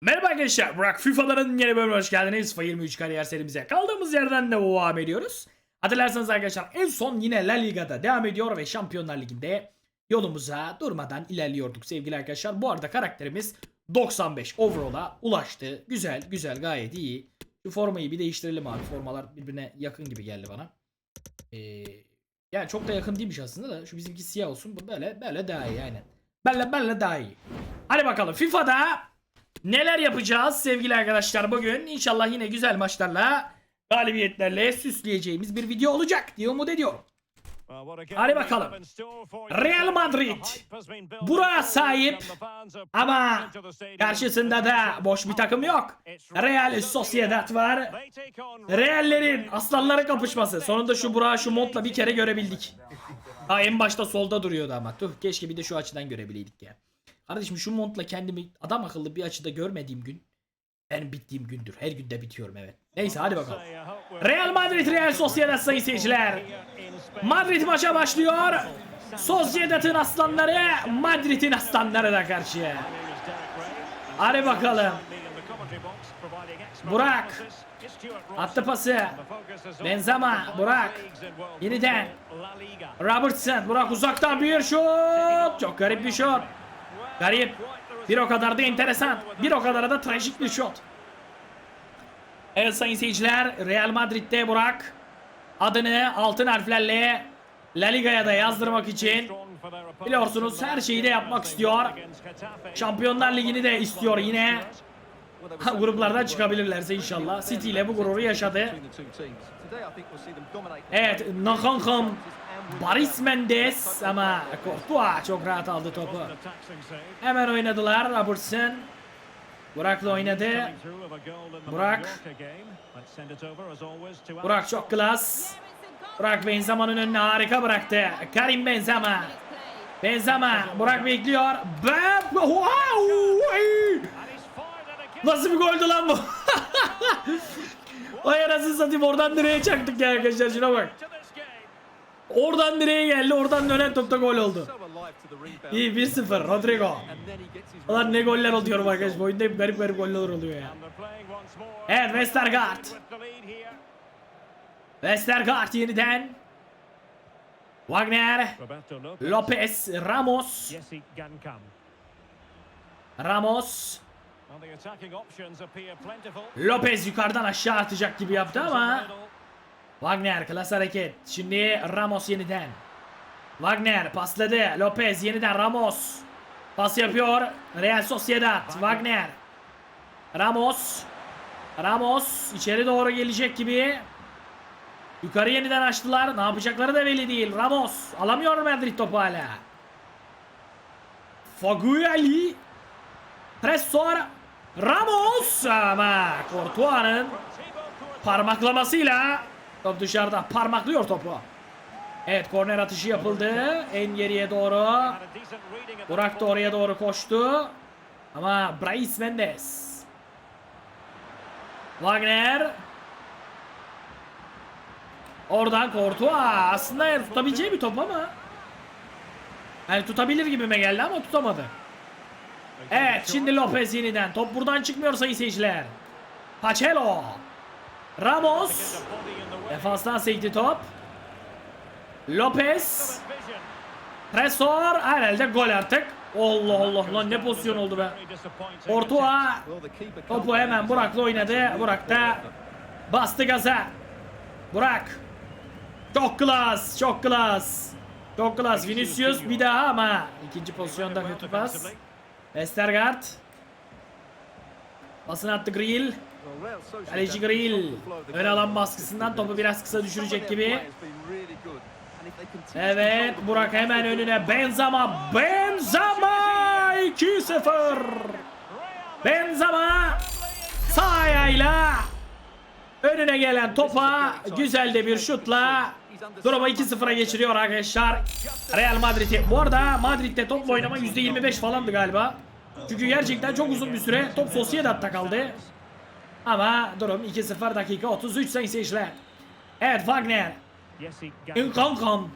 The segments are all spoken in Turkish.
Merhaba arkadaşlar, Burak FIFA'ların yeni bölümüne hoş geldiniz. FIFA 23 kariyer serimize kaldığımız yerden devam ediyoruz. Hatırlarsanız arkadaşlar en son yine La Liga'da devam ediyor ve Şampiyonlar Ligi'nde yolumuza durmadan ilerliyorduk sevgili arkadaşlar. Bu arada karakterimiz 95 overall'a ulaştı. Güzel, güzel, gayet iyi. Şu formayı bir değiştirelim abi. Formalar birbirine yakın gibi geldi bana. Ee, yani çok da yakın değilmiş aslında da şu bizimki siyah olsun. Bu böyle böyle daha iyi aynen. Böyle böyle daha iyi. Hadi bakalım FIFA'da neler yapacağız sevgili arkadaşlar bugün. İnşallah yine güzel maçlarla galibiyetlerle süsleyeceğimiz bir video olacak diye umut ediyorum. Hadi bakalım. Real Madrid Burak'a sahip ama karşısında da boş bir takım yok. Real Sociedad var. Reallerin aslanları kapışması. Sonunda şu Burak'ı şu montla bir kere görebildik. Ha en başta solda duruyordu ama. Tuh keşke bir de şu açıdan görebileydik ya. Kardeşim şu montla kendimi adam akıllı bir açıda görmediğim gün benim bittiğim gündür. Her günde bitiyorum evet. Neyse hadi bakalım. Real Madrid Real Sociedad sayın seyirciler. Madrid maça başlıyor. Sociedad'ın aslanları Madrid'in aslanlarına karşı. Hadi bakalım. Burak. Attı pası. Benzema. Burak. Yeniden. Robertson. Burak uzaktan bir şut. Çok garip bir şut. Garip. Bir o kadar da enteresan. Bir o kadar da trajik bir şut. Evet sayın seyirciler. Real Madrid'de Burak. Adını altın harflerle La Liga'ya da yazdırmak için biliyorsunuz her şeyi de yapmak istiyor. Şampiyonlar Ligi'ni de istiyor yine. Gruplardan çıkabilirlerse inşallah. City ile bu gururu yaşadı. Evet, Nakankam, Baris Mendes ama Courtois çok rahat aldı topu. Hemen oynadılar Robertson. Burak'la oynadı. Burak. Burak çok klas. Burak Benzema'nın önüne harika bıraktı. Karim Benzema. Benzema. Burak bekliyor. Wow! Nasıl bir goldü lan bu? Vay anasını satayım oradan direğe çaktık ya arkadaşlar şuna bak. Oradan direğe geldi oradan dönen topta gol oldu. İyi 1-0 Rodrigo. Ulan ne goller oluyor arkadaş bu oyunda hep garip garip goller oluyor ya. Evet Westergaard. Westergaard yeniden. Wagner. Lopez. Ramos. Ramos. Lopez yukarıdan aşağı atacak gibi yaptı ama Wagner klas hareket. Şimdi Ramos yeniden. Wagner pasladı. Lopez yeniden Ramos. Pas yapıyor. Real Sociedad. Wagner. Ramos. Ramos içeri doğru gelecek gibi. Yukarı yeniden açtılar. Ne yapacakları da belli değil. Ramos alamıyor Madrid topu hala. Faguali. Tresor. Ramos ama Courtois'ın parmaklamasıyla top dışarıda parmaklıyor topu. Evet korner atışı yapıldı. En geriye doğru. Burak da oraya doğru koştu. Ama Brais Mendes. Wagner. Oradan Courtois. Aslında yani tutabileceği bir top ama. Yani tutabilir gibime geldi ama tutamadı. Evet şimdi Lopez yeniden. Top buradan çıkmıyor sayın seyirciler. Pacelo. Ramos. Defanstan sekti top. Lopez. Tresor. Herhalde gol artık. Allah Allah lan ne pozisyon oldu be. Ortua. Topu hemen Burak'la oynadı. Burak da bastı gaza. Burak. Çok klas. Çok klas. Çok klas. Vinicius bir daha ama ikinci pozisyonda kötü pas. Westergaard. Basın attı Grill. Kaleci Grill. Ön alan baskısından topu biraz kısa düşürecek gibi. Evet Burak hemen önüne Benzema. Benzema 2-0. Benzema sağ ayağıyla önüne gelen topa güzel de bir şutla durumu 2-0'a geçiriyor arkadaşlar. Real Madrid'i. Bu arada Madrid'de topla oynama %25 falandı galiba. Çünkü gerçekten çok uzun bir süre top Sociedad'da kaldı. Ama durum 2-0 dakika 33 sayın seyirciler. Evet Wagner. Kankam.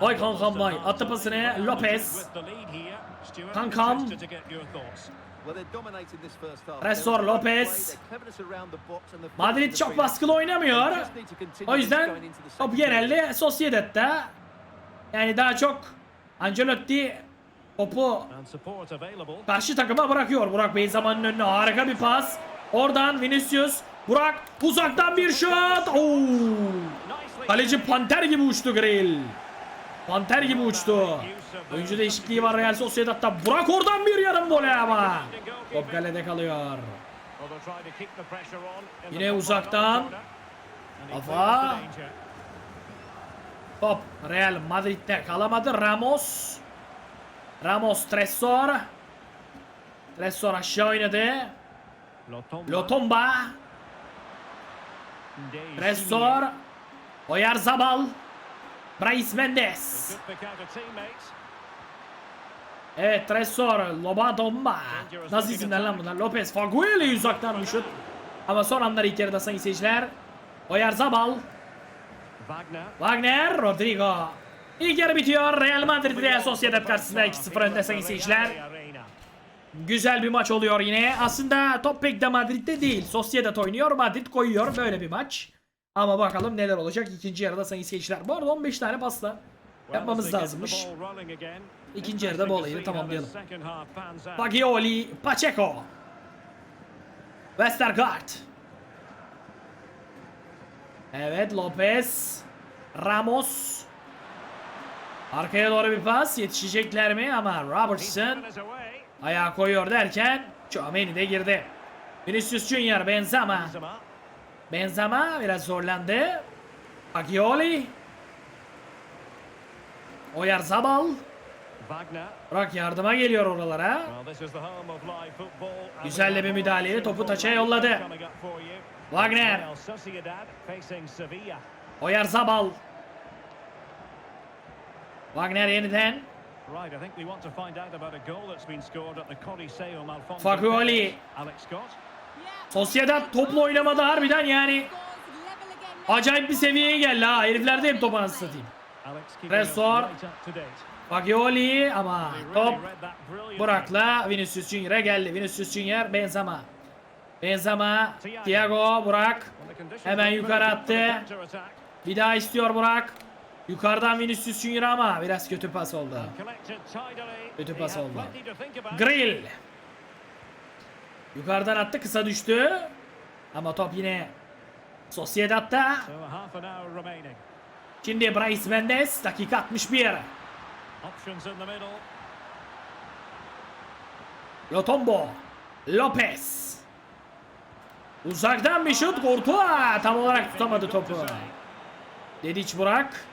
Vay kankam vay. Attı pasını Lopez. Kankam. Resor Lopez. Madrid çok baskılı oynamıyor. O yüzden top genelde Sociedad'da. Yani daha çok Ancelotti topu karşı takıma bırakıyor. Burak Beyzaman'ın önüne harika bir pas. Oradan Vinicius. Burak uzaktan bir şut. Oo! Kaleci panter gibi uçtu Grill. Panter gibi uçtu. Oyuncu değişikliği var Real Sociedad'da. Burak oradan bir yarım voley ama. Top kalede kalıyor. Yine uzaktan. Kafa. Top Real Madrid'de kalamadı. Ramos. Ramos Tresor. Tresor aşağı oynadı. Lotomba. Lotomba. Ndeye Tresor. Brais Mendes. Evet Tresor. Lobadomba. Nasıl isimler lan bunlar? Lopez. Fagueli uzaktan bir şut. Ama son anlar ilk yarıda sayın seyirciler. Oyarzabal. Wagner. Wagner. Rodrigo. İlk yarı bitiyor. Real Madrid Real Sociedad karşısında 2-0 önde sayın seyirciler. Güzel bir maç oluyor yine. Aslında top pek de Madrid'de değil. Sociedad oynuyor. Madrid koyuyor. Böyle bir maç. Ama bakalım neler olacak ikinci yarıda sayın seyirciler. Bu arada 15 tane pasla yapmamız lazımmış. İkinci yarıda bu olayı tamamlayalım. Fagioli, Pacheco. Westergaard. Evet Lopez. Ramos. Arkaya doğru bir pas. Yetişecekler mi? Ama Robertson ayağa koyuyor derken Chouameni de girdi. Vinicius Junior, Benzema. Benzema biraz zorlandı. Fagioli. Oyarzabal. Wagner. Burak yardıma geliyor oralara. Güzel de bir müdahaleyle topu taça yolladı. Wagner. Oyarzabal. Wagner yeniden. Right, I think we want to find out about a goal that's been scored at the Coliseo Malfonso. Fagioli. Alex Scott. Sociedad topla oynamada harbiden yani acayip bir seviyeye geldi ha. Herifler de hep topu anasını satayım. Alex keeping us Tresor. right up to date. Fagioli ama top. Burak'la Vinicius Junior'a geldi. Vinicius Junior Benzema. Benzema, Thiago, Burak. Hemen yukarı attı. Bir daha istiyor Burak. Yukarıdan Vinicius Junior ama biraz kötü pas oldu. Kötü pas oldu. Grill. Yukarıdan attı kısa düştü. Ama top yine Sociedad'da. Şimdi Brais Mendes dakika 61. Options in the middle. Lotombo. Lopez. Uzaktan bir şut. Courtois tam olarak tutamadı topu. Dediç Burak.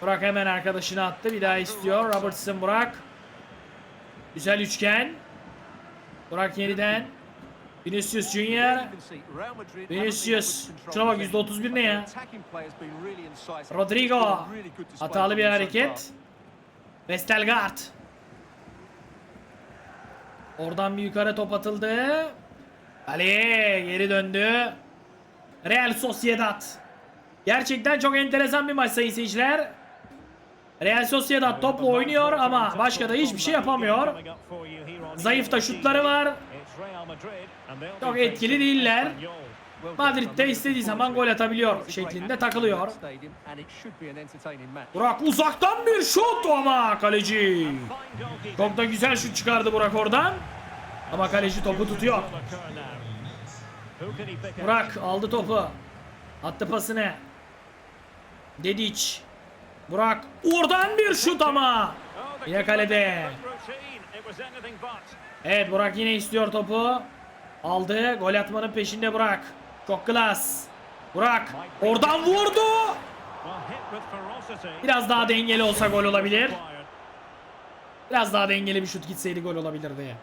Burak hemen arkadaşına attı. Bir daha istiyor. Robertson Burak. Güzel üçgen. Burak yeniden. Vinicius Junior. Vinicius. Şuna bak %31 ne ya? Rodrigo. Hatalı bir hareket. Westergaard. Oradan bir yukarı top atıldı. Kaleye geri döndü. Real Sociedad. Gerçekten çok enteresan bir maç sayın seyirciler. Real Sociedad topla oynuyor ama başka da hiçbir şey yapamıyor. Zayıf da şutları var. Çok etkili değiller. Madrid'de istediği zaman gol atabiliyor şeklinde takılıyor. Burak uzaktan bir şut ama kaleci. Çok da güzel şut çıkardı Burak oradan. Ama kaleci topu tutuyor. Burak aldı topu. Attı pasını. Dediç. Burak oradan bir şut ama. Yine kalede. Evet Burak yine istiyor topu. Aldı. Gol atmanın peşinde Burak. Çok klas. Burak oradan vurdu. Biraz daha dengeli olsa gol olabilir. Biraz daha dengeli bir şut gitseydi gol olabilirdi.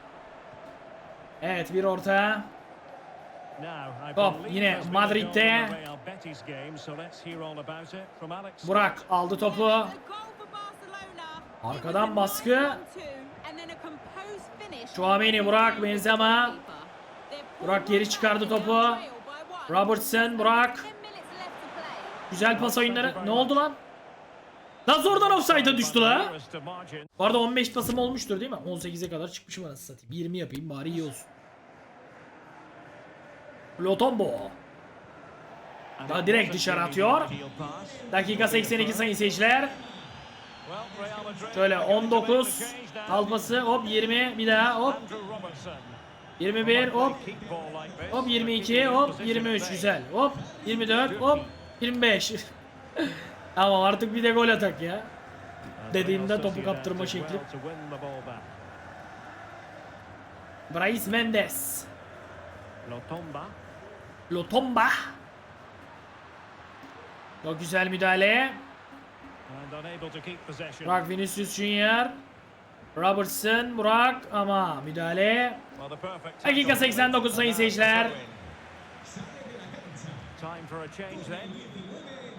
Evet bir orta. Top yine Madrid'de. Burak aldı topu. Arkadan baskı. Chouameni, Burak, Benzema. Burak geri çıkardı topu. Robertson, Burak. Güzel pas oyunları. Ne oldu lan? Nasıl oradan offside'a düştü la? Bu arada 15 pasım olmuştur değil mi? 18'e kadar çıkmışım anasını satayım. 20 yapayım bari iyi olsun. Lotombo. Daha direkt dışarı atıyor. Dakika 82 sayın seyirciler. Şöyle are going to make the 19. change now. Alpası hop 20 bir daha hop Andrew Robertson. 21 hop hop 22 hop 23 güzel hop 24 hop 25. Tamam artık bir de gol atak ya. Dediğimde topu kaptırma şekli. Brais Mendes. Lotomba. Lotomba. Çok güzel müdahale. Burak Vinicius Junior. Robertson, Burak ama müdahale. Dakika tackle. 89 sayın seyirciler.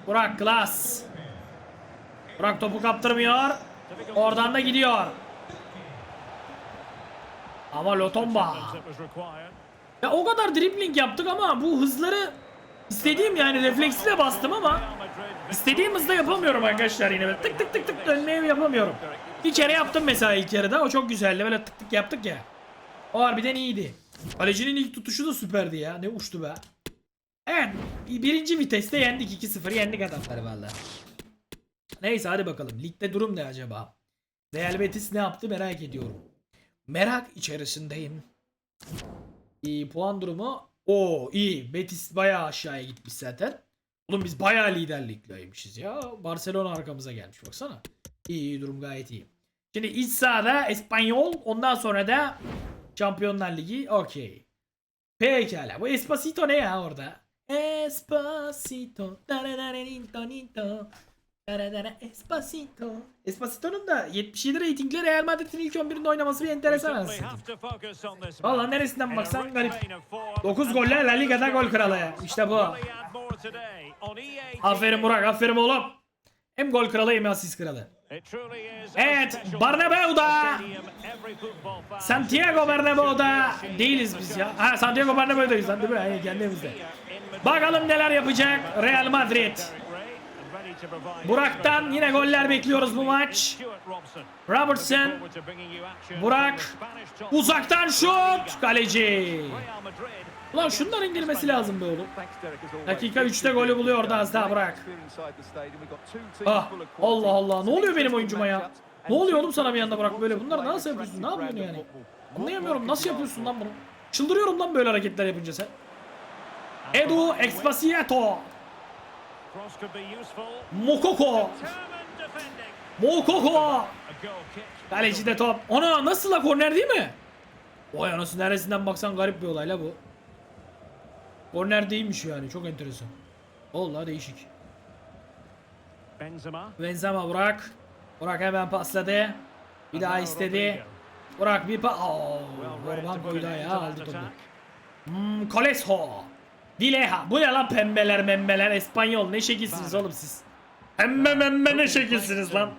Burak Klas. Burak topu kaptırmıyor. Oradan da gidiyor. Ama Lotomba. Ya o kadar dribbling yaptık ama bu hızları istediğim yani refleksiyle bastım ama istediğim hızda yapamıyorum arkadaşlar yine böyle tık tık tık tık dönmeyi yapamıyorum. Bir kere yaptım mesela ilk yarıda o çok güzeldi böyle tık tık yaptık ya. O harbiden iyiydi. Kalecinin ilk tutuşu da süperdi ya ne uçtu be. Evet birinci viteste yendik 2-0 yendik adamları valla. Neyse hadi bakalım ligde durum ne acaba? Real Betis ne yaptı merak ediyorum. Merak içerisindeyim. İyi puan durumu. Oo iyi. Betis bayağı aşağıya gitmiş zaten. Oğlum biz bayağı liderlikteymişiz ya. Barcelona arkamıza gelmiş baksana. İyi, iyi durum gayet iyi. Şimdi iç sahada Espanyol ondan sonra da Şampiyonlar Ligi okey. Pekala. Bu Espacito ne ya orada? Espacito. Dararararintonito. Dararara Espacito. Espacito'nun da 77 reytingli Real Madrid'in ilk 11'inde oynaması bir enteresan aslında. have to focus on this Valla neresinden baksan garip. vein of form 9 and goller La Liga'da gol kralı. İşte bu. EA Aferin? Burak, aferin oğlum. Hem gol kralı hem asist kralı. Evet, fan Santiago Bernabeu'da değiliz biz ya. Ha Santiago Bernabeu'dayız lan değil mi? Hayır, kendi evimizde. Bakalım neler yapacak Real Madrid. Burak'tan yine goller bekliyoruz bu maç. Robertson, Burak, uzaktan şut, kaleci. Ulan şunların girmesi lazım be oğlum. Dakika 3'te golü buluyor da az daha Burak. Ah, Allah Allah. Ne oluyor benim oyuncuma ya? Ne oluyor oğlum sana bir anda Burak böyle? Bunları nasıl yapıyorsun? Ne yapıyorsun yani? Anlayamıyorum. Nasıl yapıyorsun lan bunu? Çıldırıyorum lan böyle hareketler yapınca sen. Edu Expasiato. Mokoko. Mokoko. Kaleci de top. Ona nasıl la korner değil mi? Vay anasını neresinden baksan garip bir olay la bu. Korner değilmiş yani çok enteresan. Vallahi değişik. Benzema. Benzema Burak. Burak hemen pasladı. Bir daha istedi. Burak bir pa... Oo, Orban koydu ya aldı topu. Hmm, Coleso. Dileha. Bu ne lan pembeler membeler Espanyol ne şekilsiniz oğlum siz. Pembe membe ne şekilsiniz lan.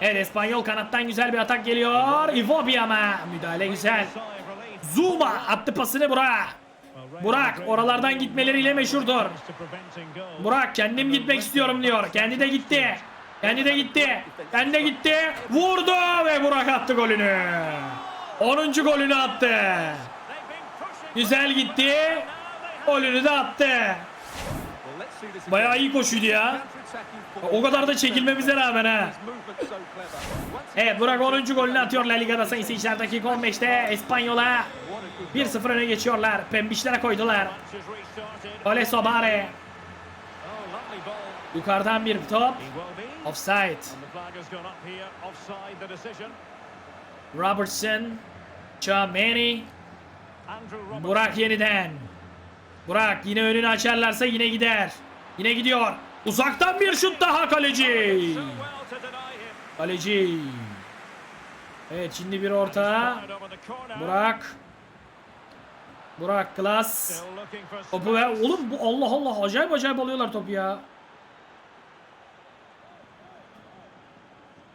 Evet Espanyol kanattan güzel bir atak geliyor. Iwobi ama müdahale güzel. Zuma attı pasını Burak. Burak oralardan gitmeleriyle meşhurdur. Burak kendim gitmek istiyorum diyor. Kendi de gitti. Kendi de gitti. Kendi de gitti. Vurdu ve Burak attı golünü. 10. golünü attı. Güzel gitti. Golünü de attı. Bayağı iyi koşuydu ya. O kadar da çekilmemize rağmen ha. Evet Burak 10. golünü atıyor La Liga'da sayın seyirciler dakika 15'te Espanyol'a 1-0 öne geçiyorlar. Pembişlere koydular. Ole Sobare. Yukarıdan bir top. Offside. Robertson. Chameni. Burak yeniden. Burak yine önünü açarlarsa yine gider. Yine gidiyor. Uzaktan bir şut daha kaleci. Kaleci. Evet şimdi bir orta. Burak. Burak klas. Topu ver. Oğlum bu Allah Allah acayip acayip alıyorlar topu ya.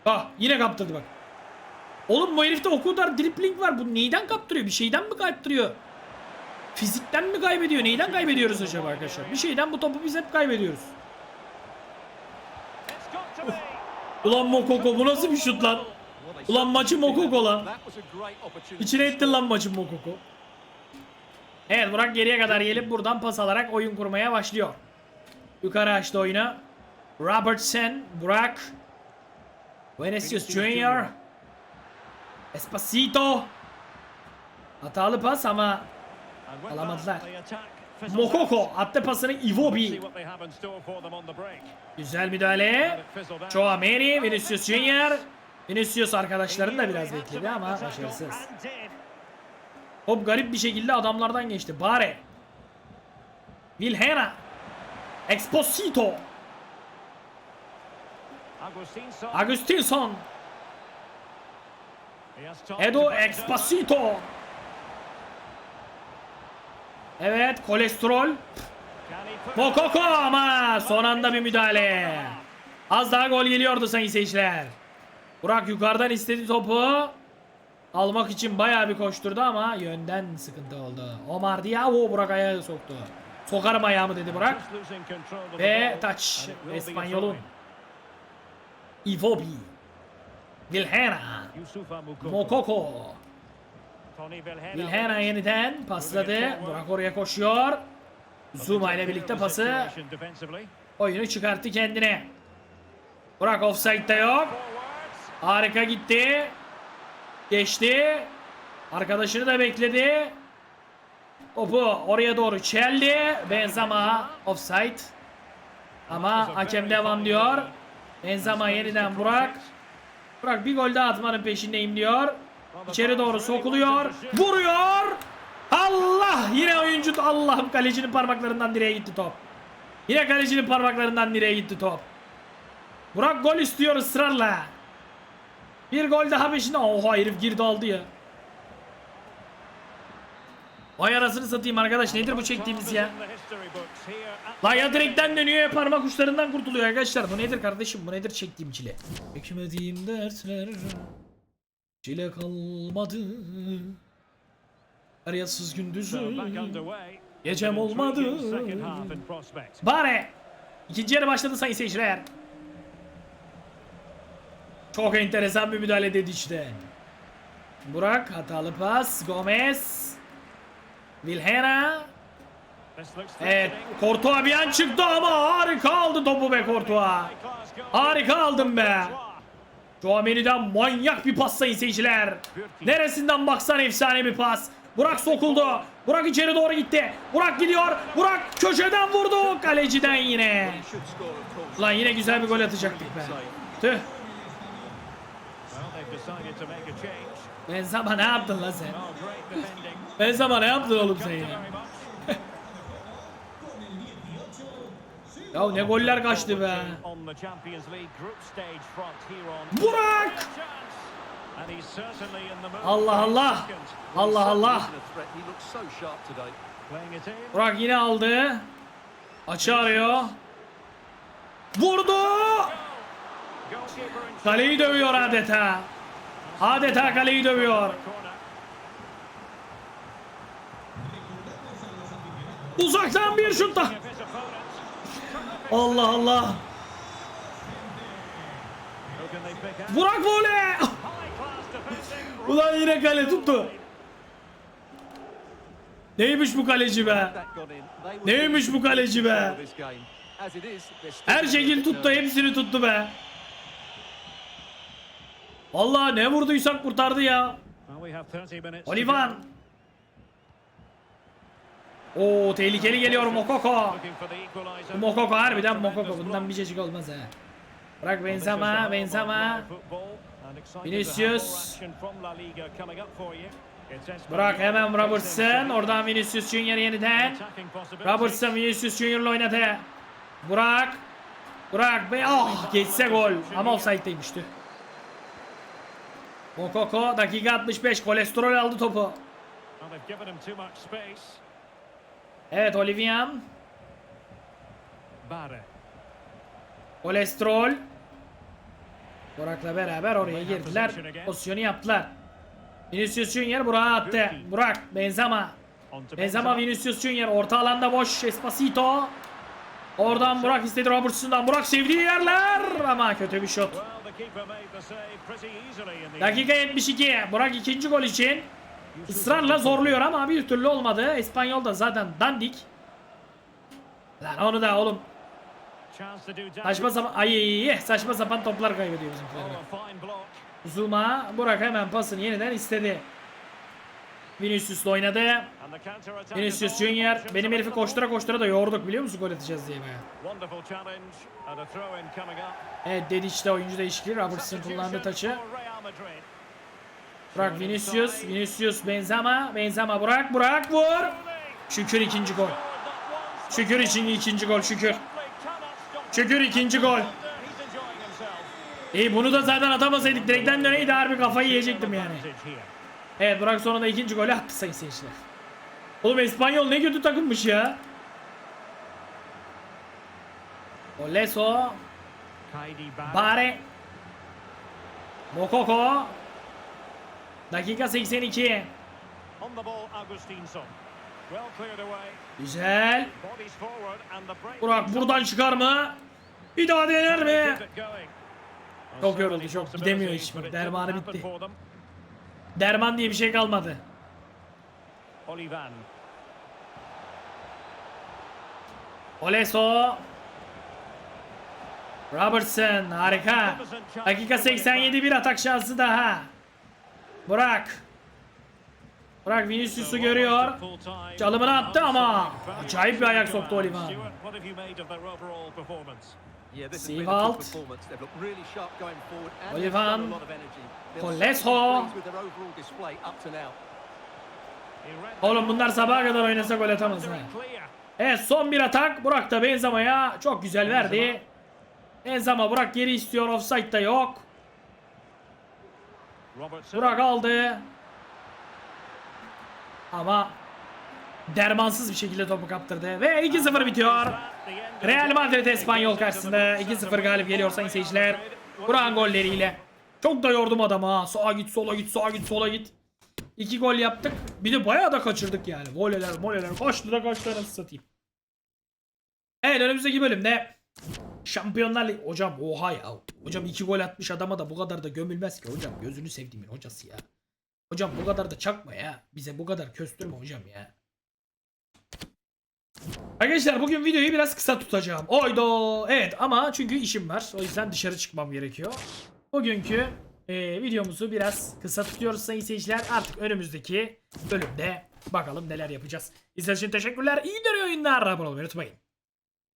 Ah yine kaptırdı bak. Oğlum bu herifte o kadar dripling var. Bu neyden kaptırıyor? Bir şeyden mi kaptırıyor? Fizikten mi kaybediyor? Neyden kaybediyoruz acaba arkadaşlar? Bir şeyden bu topu biz hep kaybediyoruz. Ulan Mokoko bu nasıl bir şut lan? Ulan maçı Mokoko lan. İçine ettin lan maçı Mokoko. Evet Burak geriye kadar gelip buradan pas alarak oyun kurmaya başlıyor. Yukarı açtı oyunu. Robertson, Burak. Vinicius Junior. Espacito. Hatalı pas ama Alamadılar. Mokoko attı pasını Iwobi. Güzel müdahale. Chouameni, Vinicius Junior. Vinicius arkadaşlarını da biraz bekledi ama başarısız. Hop garip bir şekilde adamlardan geçti. Bare. Vilhena. Exposito. Agustinson. Edo Exposito. Evet kolesterol. Mokoko ama son anda bir müdahale. Az daha gol geliyordu sayın seyirciler. Burak yukarıdan istedi topu. Almak için bayağı bir koşturdu ama yönden sıkıntı oldu. Omar Diao Burak ayağı soktu. Sokarım ayağımı dedi Burak. Ve taç İspanyol'un. Iwobi. Vilhena. Mokoko. Vilhena yeniden pasladı. Burak oraya koşuyor. Zuma ile birlikte pası oyunu çıkarttı kendine. Burak offside'da yok. Harika gitti. Geçti. Arkadaşını da bekledi. Topu oraya doğru çeldi. Benzema offside. Ama hakem devam diyor. Benzema yeniden Burak. Burak bir gol daha atmanın peşindeyim diyor. İçeri doğru sokuluyor. Vuruyor. Allah yine oyuncu Allah'ım kalecinin parmaklarından direğe gitti top. Yine kalecinin parmaklarından direğe gitti top. Burak gol istiyor ısrarla. Bir gol daha peşinde. Oha herif girdi aldı ya. Vay arasını satayım arkadaş nedir bu çektiğimiz ya? Lan ya direkten dönüyor parmak uçlarından kurtuluyor arkadaşlar. Bu nedir kardeşim? Bu nedir çektiğim çile? Çekmediğim dertler çile kalmadı. Er yatsız gündüzü gecem olmadı. Bare İkinci yarı başladı sayın seyirciler. Çok enteresan bir müdahale dedi işte. Burak hatalı pas. Gomez. Vilhena. Evet. Courtois bir an çıktı ama harika aldı topu be Courtois. Harika aldın be. Chouameni'den manyak bir pas sayın seyirciler. Neresinden baksan efsane bir pas. Burak sokuldu. Burak içeri doğru gitti. Burak gidiyor. Burak köşeden vurdu. Kaleciden yine. Lan yine güzel bir gol atacaktık be. Tüh. Benzema ne yaptın lan sen? Benzema ne yaptın oğlum sen? Ya ne goller kaçtı be. Burak! Allah Allah. Allah Allah. Burak yine aldı. Açı arıyor. Vurdu. Kaleyi dövüyor adeta. Adeta kaleyi dövüyor. Uzaktan bir şut da. Allah Allah. Burak voley. Ulan yine kale tuttu. Neymiş bu kaleci be? Neymiş bu kaleci be? Her şekil tuttu, hepsini tuttu be. Vallahi ne vurduysak kurtardı ya. Olivan. Oo tehlikeli geliyor Mokoko. Mokoko harbiden Mokoko. Bundan bir çeşit olmaz ha. Bırak Benzema, Benzema. Vinicius. Bırak hemen Robertson. Oradan Vinicius Junior yeniden. Robertson Vinicius Junior'la oynadı. Burak. Burak be ah geçse gol. Ama offside'deymiş tüh. Mokoko dakika 65 kolesterol aldı topu. Evet Olivian. Kolesterol. Burak'la beraber oraya girdiler. Pozisyonu yaptılar. Vinicius Junior Burak'a attı. Burak Benzema. Benzema Vinicius Junior orta alanda boş Espacito. Oradan Burak istedi Robertson'dan. Burak sevdiği yerler ama kötü bir şut. Dakika 72. Burak ikinci gol için ısrarla zorluyor ama bir türlü olmadı. İspanyol da zaten dandik. Lan onu da oğlum saçma sapan ay saçma sapan toplar kaybediyor bizimkiler. Oh. Zuma Burak hemen pasını yeniden istedi. Vinicius'la oynadı. Vinicius. Junior benim herifi koştura koştura da yoğurduk biliyor musun gol atacağız diye baya. Evet Dedic de oyuncu değişikliği. Robertson kullandı taçı. Burak Vinicius. Vinicius Benzema. Benzema Burak. Burak vur. Şükür ikinci gol. Şükür için ikinci gol şükür. Şükür ikinci gol. İyi bunu da zaten atamasaydık direkten döneydi harbi kafayı yiyecektim yani. Evet Burak sonunda ikinci golü attı sayın seyirciler. Oğlum İspanyol ne kötü takılmış ya. Oleso. Bare. Mokoko. Dakika 82. On the ball, Augustinsson. Well cleared away. Güzel. Burak buradan çıkar mı? Bir daha dener mi? Çok yoruldu, çok gidemiyor hiç. Dermanı bitti. Derman diye bir şey kalmadı. Olivan. Oleso. Robertson harika. Dakika 87 bir atak şansı daha. Burak. Burak Vinicius'u görüyor. Çalımını attı ama acayip bir ayak soktu Olivan. Stuart, what have you made of their overall performance? Yeah, this has Steve been a good Alt. performance. They've looked really sharp going forward and Olivan. Coleso. Oğlum bunlar sabaha kadar oynasa gol atamaz ha. Evet son bir atak. Burak da Benzema'ya çok güzel verdi. Benzema Burak geri istiyor. Offside da yok. Burak aldı. Ama dermansız bir şekilde topu kaptırdı. Ve 2-0 bitiyor. Real Madrid Espanyol karşısında 2-0 galip geliyor sayın seyirciler. Burak'ın golleriyle. Çok da yordum adamı ha. Sağa git sola git sağa git sola git. İki gol yaptık. Bir de bayağı da kaçırdık yani. Voleler moleler kaçtı da kaçtı satayım. Evet önümüzdeki bölümde Şampiyonlar Ligi. Hocam oha ya. Hocam iki gol atmış adama da bu kadar da gömülmez ki hocam. Gözünü sevdiğimin hocası ya. Hocam bu kadar da çakma ya. Bize bu kadar köstürme hocam ya. Arkadaşlar bugün videoyu biraz kısa tutacağım. Oydo. Evet ama çünkü işim var. O yüzden dışarı çıkmam gerekiyor. Bugünkü e, videomuzu biraz kısa tutuyoruz sayın seyirciler. Artık önümüzdeki bölümde bakalım neler yapacağız. İzlediğiniz için teşekkürler. İyi de oyunlar. Abone olmayı unutmayın.